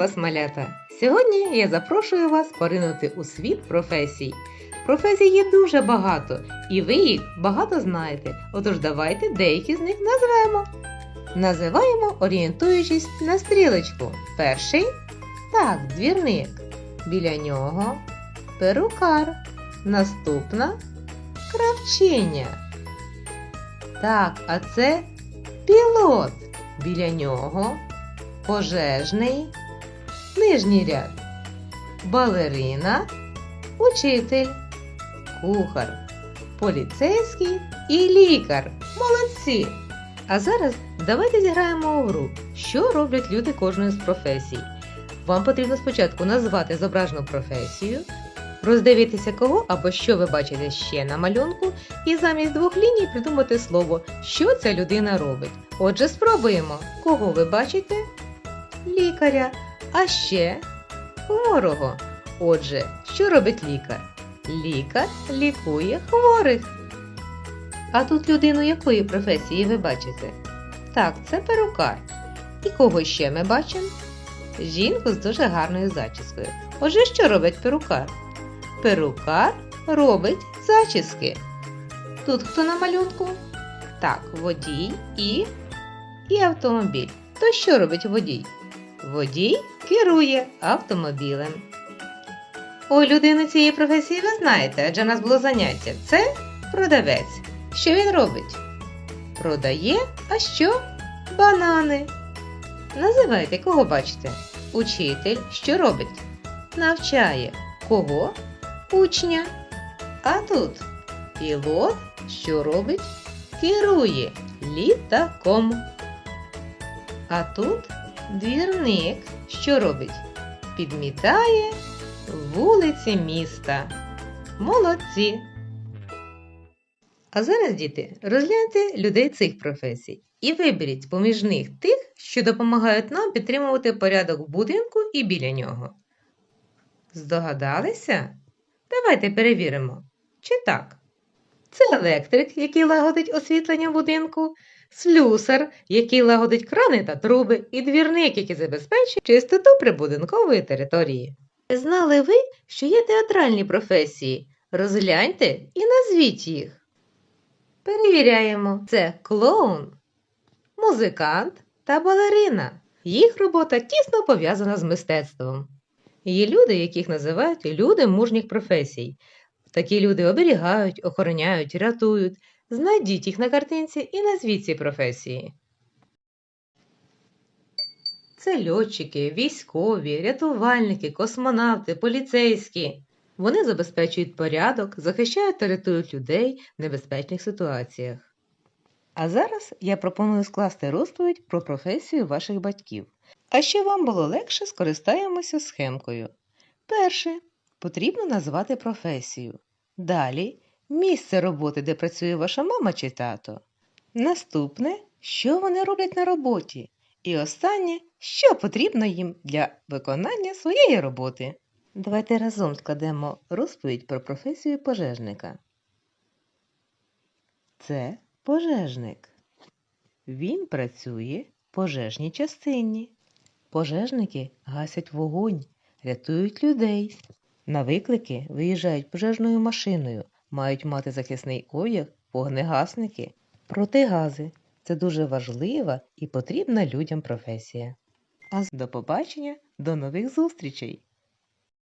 вас, малята! Сьогодні я запрошую вас поринути у світ професій. Професій є дуже багато, і ви їх багато знаєте. Отож, давайте деякі з них назвемо. Називаємо, орієнтуючись на стрілочку. Перший так, двірник. Біля нього перукар. Наступна кравчиня. Так, а це пілот. Біля нього пожежний, нижній ряд, балерина, учитель, кухар, поліцейський і лікар. Молодці! А зараз давайте зіграємо у гру, що роблять люди кожної з професій. Вам потрібно спочатку назвати зображену професію, роздивитися кого або що ви бачите ще на малюнку, і замість двох ліній придумати слово, що ця людина робить. Отже, спробуємо, кого ви бачите? Лікаря, а ще хворого. Отже, що робить лікар? Лікар лікує хворих. А тут людину якої професії ви бачите? Так, це перукар. І кого ще ми бачимо? Жінку з дуже гарною зачіскою. Отже, що робить перукар? Перукар робить зачіски. Тут хто на малюнку? Так, водій і, і автомобіль. То що робить водій? Водій керує автомобілем. О, людину цієї професії ви знаєте, адже в нас було заняття. Це продавець. Що він робить? Продає, а що? Банани. Називайте, кого бачите? Учитель що робить? Навчає. Кого? Учня. А тут пілот що робить? Керує літаком. А тут двірник що робить? Підмітає вулиці міста. Молодці! А зараз, діти, розгляньте людей цих професій і виберіть поміж них тих, що допомагають нам підтримувати порядок в будинку і біля нього. Здогадалися? Давайте перевіримо, чи так. Це електрик, який лагодить освітлення будинку, слюсар, який лагодить крани та труби, і двірник, який забезпечує чистоту прибудинкової території. Знали ви, що є театральні професії? Розгляньте і назвіть їх. Перевіряємо. Це клоун, музикант та балерина. Їх робота тісно пов'язана з мистецтвом. Є люди, яких називають люди мужніх професій. Такі люди оберігають, охороняють, рятують. Знайдіть їх на картинці і назвіть ці професії. Це льотчики, військові, рятувальники, космонавти, поліцейські. Вони забезпечують порядок, захищають та рятують людей в небезпечних ситуаціях. А зараз я пропоную скласти розповідь про професію ваших батьків. А щоб вам було легше, скористаємося схемкою. Перше. Потрібно назвати професію. Далі місце роботи, де працює ваша мама чи тато. Наступне, що вони роблять на роботі. І останнє, що потрібно їм для виконання своєї роботи. Давайте разом складемо розповідь про професію пожежника. Це пожежник. Він працює в пожежній частині. Пожежники гасять вогонь, рятують людей. На виклики виїжджають пожежною машиною, мають мати захисний одяг, вогнегасники, протигази. Це дуже важлива і потрібна людям професія. А до побачення, до нових зустрічей!